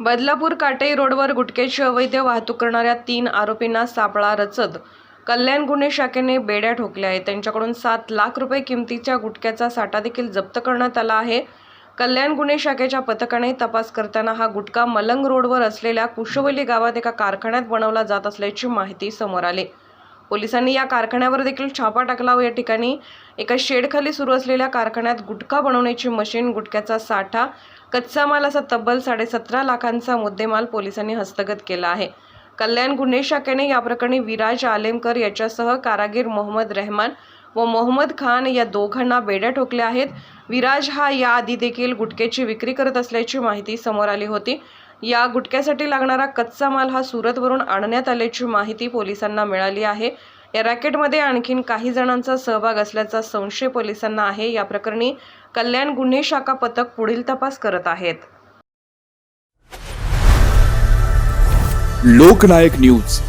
बदलापूर काटई रोडवर गुटख्याची अवैध वाहतूक करणाऱ्या तीन आरोपींना सापळा रचत कल्याण गुन्हे शाखेने बेड्या ठोकल्या आहेत. त्यांच्याकडून सात लाख रुपये किमतीच्या गुटख्याचा साठा देखील जप्त करण्यात आला आहे. कल्याण गुन्हे शाखेच्या पथकाने तपास करताना हा गुटखा मलंग रोडवर असलेल्या कुशवली गावात एका कारखान्यात बनवला जात असल्याची माहिती समोर आली. पोलिसांनी या कारखान्यावर देखील छापा टाकला व या ठिकाणी एका शेडखाली सुरू असलेल्या कारखान्यात गुटखा बनवण्याची मशीन गुटख्याचा साठा कच्चा माल असा तब्बल साडेसतरा लाखांचा मुद्देमाल पोलिसांनी हस्तगत केला आहे. कल्याण गुन्हे शाखेने या प्रकरणी विराज आलेमकर याच्यासह कारागीर मोहम्मद रेहमान व मोहम्मद खान या दोघांना बेड्या ठोकल्या आहेत. विराज हा याआधी देखील गुटख्याची विक्री करत असल्याची माहिती समोर आली होती. या गुटख्यासाठी लागणारा कच्चा माल हा सुरतवरून आणण्यात आल्याची माहिती पोलिसांना मिळाली आहे. या रॅकेटमध्ये आणखीन काही जणांचा सहभाग असल्याचा संशय पोलिसांना आहे. या प्रकरणी कल्याण गुन्हे शाखा पथक पुढील तपास करत आहेत. लोकनायक न्यूज.